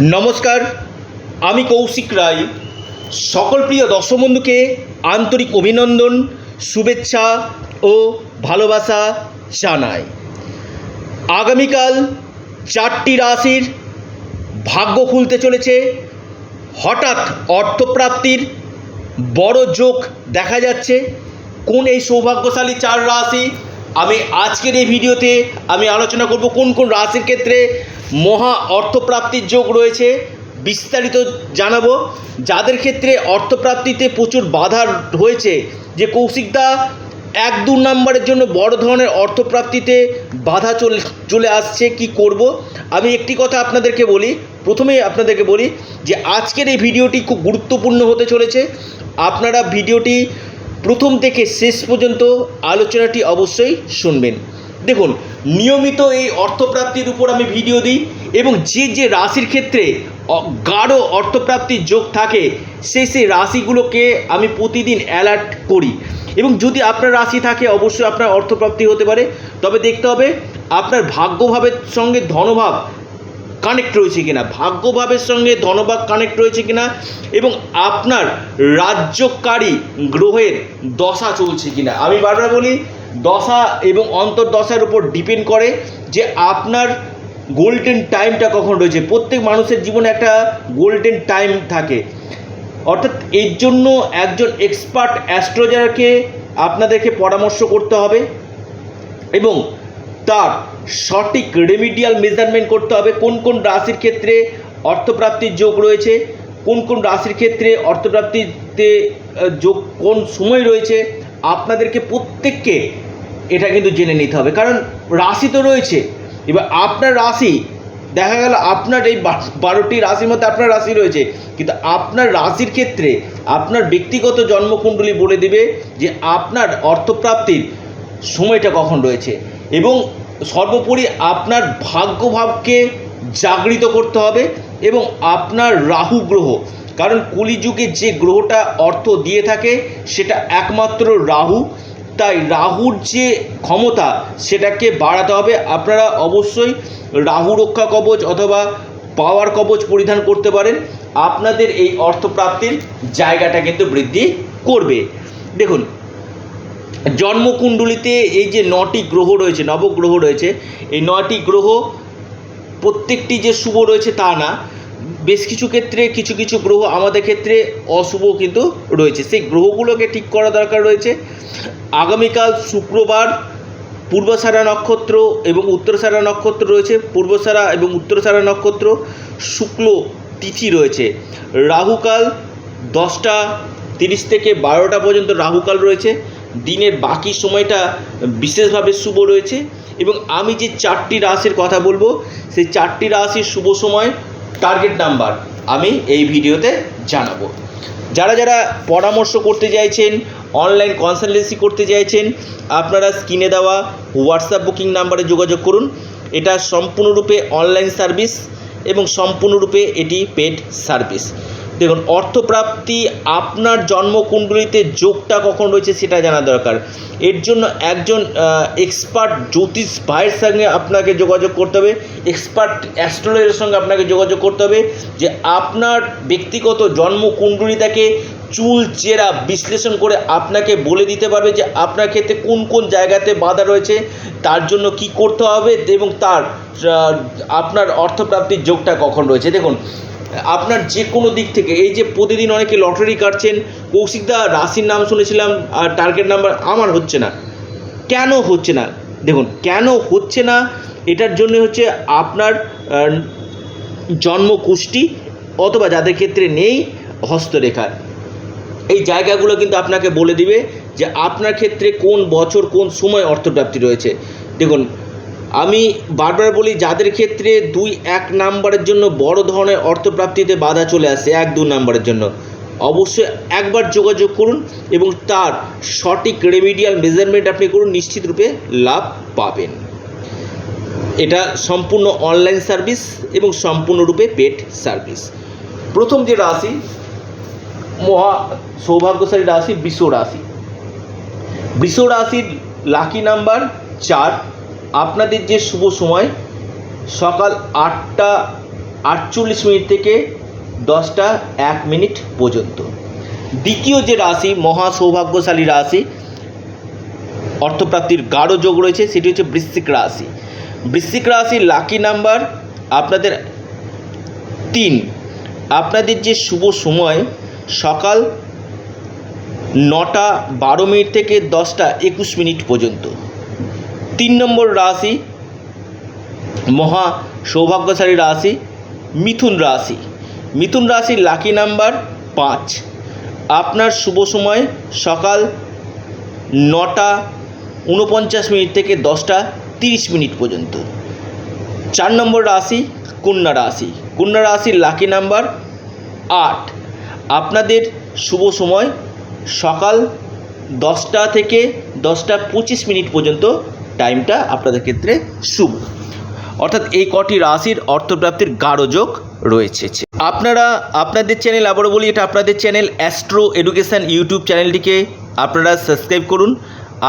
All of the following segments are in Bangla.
নমস্কার, আমি কৌশিক রায়। সকল প্রিয় দর্শক বন্ধুকে আন্তরিক অভিনন্দন, শুভেচ্ছা ও ভালোবাসা জানাই। আগামীকাল চারটি রাশির ভাগ্য খুলতে চলেছে। হঠাৎ অর্থপ্রাপ্তির বড় যোগ দেখা যাচ্ছে। কোন এই সৌভাগ্যশালী চার রাশি আমি আজকের এই ভিডিওতে আমি আলোচনা করব কোন কোন রাশির ক্ষেত্রে মহা অর্থপ্রাপ্তির যোগ রয়েছে, বিস্তারিত জানাব। যাদের ক্ষেত্রে অর্থপ্রাপ্তিতে প্রচুর বাধা হয়েছে যে কৌশিকদা এক দু নম্বরের জন্য বড় ধরনের অর্থপ্রাপ্তিতে বাধা চলে চলে আসছে, কি করব? আমি একটি কথা আপনাদেরকে বলি প্রথমেই আপনাদেরকে বলি যে আজকের এই ভিডিওটি খুব গুরুত্বপূর্ণ হতে চলেছে। আপনারা ভিডিওটি প্রথম থেকে শেষ পর্যন্ত আলোচনাটি অবশ্যই শুনবেন। দেখুন, নিয়মিত এই অর্থপ্রাপ্তির উপর আমি ভিডিও দিই এবং যে যে রাশির ক্ষেত্রে গাঢ় অর্থপ্রাপ্তির যোগ থাকে সেই সেই রাশিগুলোকে আমি প্রতিদিন অ্যালার্ট করি। এবং যদি আপনার রাশি থাকে, অবশ্যই আপনার অর্থপ্রাপ্তি হতে পারে। তবে দেখতে হবে, আপনার ভাগ্যভাবের সঙ্গে ধনভাব কানেক্ট রয়েছে কিনা, ভাগ্যভাবের সঙ্গে ধনভাগ কানেক্ট রয়েছে কিনা এবং আপনার রাজ্যকারী গ্রহের দশা চলছে কিনা। আমি বারবার বলি, দশা এবং অন্তর্দশার উপর ডিপেন্ড করে যে আপনার গোল্ডেন টাইমটা কখন রয়েছে। প্রত্যেক মানুষের জীবনে একটা গোল্ডেন টাইম থাকে। অর্থাৎ এর জন্য একজন এক্সপার্ট অ্যাস্ট্রোলজারকে আপনাদেরকে পরামর্শ করতে হবে এবং তার সঠিক রেমিডিয়াল মেজারমেন্ট করতে হবে। কোন কোন রাশির ক্ষেত্রে অর্থপ্রাপ্তির যোগ রয়েছে? কোন কোন রাশির ক্ষেত্রে অর্থপ্রাপ্তিতে যোগ কোন সময় রয়েছে? আপনাদেরকে প্রত্যেককে এটা কিন্তু জেনে নিতে হবে। কারণ রাশি তো রয়েছে। এবার আপনার রাশি, দেখা গেল আপনার এই বারোটি রাশির মধ্যে আপনার রাশি রয়েছে। কিন্তু আপনার রাশির ক্ষেত্রে আপনার ব্যক্তিগত জন্মকুণ্ডলী বলে দিবে যে আপনার অর্থপ্রাপ্তির সময়টা কখন রয়েছে। এবং সর্বোপরি আপনার ভাগ্যভাবকে জাগৃত করতে হবে এবং আপনার রাহু গ্রহ, কারণ কলিযুগে যে গ্রহটা অর্থ দিয়ে থাকে সেটা একমাত্র রাহু। তাই রাহুর যে ক্ষমতা সেটাকে বাড়াতে হবে। আপনারা অবশ্যই রাহু রক্ষা কবচ অথবা পাওয়ার কবচ পরিধান করতে পারেন। আপনাদের এই অর্থপ্রাপ্তির জায়গাটা কিন্তু বৃদ্ধি করবে। দেখুন জন্মকুণ্ডলিতে এই যে নটি গ্রহ রয়েছে, নবগ্রহ রয়েছে, এই নটি গ্রহ প্রত্যেকটি যে শুভ রয়েছে তা না, বেশ কিছু ক্ষেত্রে কিছু কিছু গ্রহ আমাদের ক্ষেত্রে অশুভ কিন্তু রয়েছে। সেই গ্রহগুলোকে ঠিক করা দরকার রয়েছে। আগামীকাল শুক্রবার পূর্বসারা নক্ষত্র এবং উত্তরসারা নক্ষত্র রয়েছে। পূর্বসারা এবং উত্তরসারা নক্ষত্র শুক্ল তিথি রয়েছে। রাহুকাল দশটা তিরিশ থেকে বারোটা পর্যন্ত রাহুকাল রয়েছে। দিনের বাকি সময়টা বিশেষভাবে শুভ রয়েছে এবং আমি যে চারটি রাশির কথা বলব, সেই চারটি রাশির শুভ সময় টার্গেট নাম্বার আমি এই ভিডিওতে জানাব। যারা যারা পরামর্শ করতে চাইছেন অনলাইন কনসালটেন্সি করতে চাইছেন, আপনারা স্ক্রিনে দেওয়া হোয়াটসঅ্যাপ বুকিং নাম্বারে যোগাযোগ করুন। এটা সম্পূর্ণরূপে অনলাইন সার্ভিস এবং সম্পূর্ণরূপে এটি পেড সার্ভিস দেখুন, অর্থপ্রাপ্তি আপনার জন্মকুণ্ডলিতে যোগটা কখন রয়েছে সেটা জানা দরকার। এর জন্য একজন এক্সপার্ট জ্যোতিষ ভাইয়ের সঙ্গে আপনাকে যোগাযোগ করতে হবে। এক্সপার্ট অ্যাস্ট্রোলজারের সঙ্গে আপনাকে যোগাযোগ করতে হবে যে আপনার ব্যক্তিগত জন্মকুণ্ডলিটাকে চুল, চেরা বিশ্লেষণ করে আপনাকে বলে দিতে পারবে যে আপনার ক্ষেত্রে কোন কোন জায়গাতে বাধা রয়েছে, তার জন্য কি করতে হবে এবং তার আপনার অর্থপ্রাপ্তির যোগটা কখন রয়েছে। দেখুন আপনার যে কোনো দিক থেকে, এই যে প্রতিদিন অনেকে লটারি কাটছেন, কৌশিকদা রাশির নাম শুনেছিলাম, আর টার্গেট নাম্বার আমার হচ্ছে না। কেন হচ্ছে না? দেখুন, কেন হচ্ছে না? এটার জন্য হচ্ছে আপনার জন্মকুষ্টি অথবা যাদের ক্ষেত্রে নেই, হস্তরেখা। এই জায়গাগুলো কিন্তু আপনাকে বলে দিবে যে আপনার ক্ষেত্রে কোন বছর, কোন সময় অর্থপ্রাপ্তি রয়েছে। দেখুন আমি বারবার বলি, যাদের ক্ষেত্রে দুই এক নাম্বারের জন্য বড় ধরনের অর্থপ্রাপ্তিতে বাধা চলে আসে, এক দু নাম্বারের জন্য। অবশ্যই একবার যোগাযোগ করুন এবং তার সঠিক রেমিডিয়াল মেজারমেন্ট আপনি করুন, নিশ্চিত রূপে লাভ পাবেন। এটা সম্পূর্ণ অনলাইন সার্ভিস এবং সম্পূর্ণরূপে পেড সার্ভিস প্রথম যে রাশি, মহা সৌভাগ্যশালী রাশি বৃষ রাশি। বৃষ রাশির লাকি নাম্বার চার। আপনাদের যে শুভ সময়, সকাল আটটা আটচল্লিশ মিনিট থেকে দশটা এক মিনিট পর্যন্ত। দ্বিতীয় যে রাশি মহা সৌভাগ্যশালী রাশি, অর্থপ্রাপ্তির গাঢ় যোগ রয়েছে, সেটি হচ্ছে বৃশ্চিক রাশি। বৃশ্চিক রাশির লাকি নাম্বার আপনাদের তিন। আপনাদের যে শুভ সময়, সকাল নটা বারো মিনিট থেকে দশটা একুশ মিনিট পর্যন্ত। তিন নম্বর রাশি, মহা সৌভাগ্যশালী রাশি, মিথুন রাশি। মিথুন রাশির লাকি নাম্বার পাঁচ। আপনার শুভ সময় সকাল নটা উনপঞ্চাশ মিনিট থেকে দশটা তিরিশ মিনিট পর্যন্ত। চার নম্বর রাশি কন্যা রাশি। কন্যা রাশির লাকি নাম্বার আট। আপনাদের শুভ সময় সকাল দশটা থেকে দশটা পঁচিশ মিনিট পর্যন্ত টাইমটা আপনাদের ক্ষেত্রে শুভ। অর্থাৎ এই কটি রাশির অর্থপ্রাপ্তির গাঢ় যোগ রয়েছে। আপনারা, আপনাদের চ্যানেল আবারও বলি, এটা আপনাদের চ্যানেল অ্যাস্ট্রো এডুকেশান ইউটিউব চ্যানেলটিকে আপনারা সাবস্ক্রাইব করুন।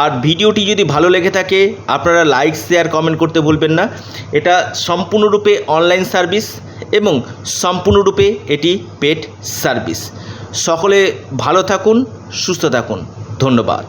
আর ভিডিওটি যদি ভালো লেগে থাকে, আপনারা লাইক শেয়ার কমেন্ট করতে ভুলবেন না। এটা সম্পূর্ণরূপে অনলাইন সার্ভিস এবং সম্পূর্ণরূপে এটি পেড সার্ভিস সকলে ভালো থাকুন, সুস্থ থাকুন। ধন্যবাদ।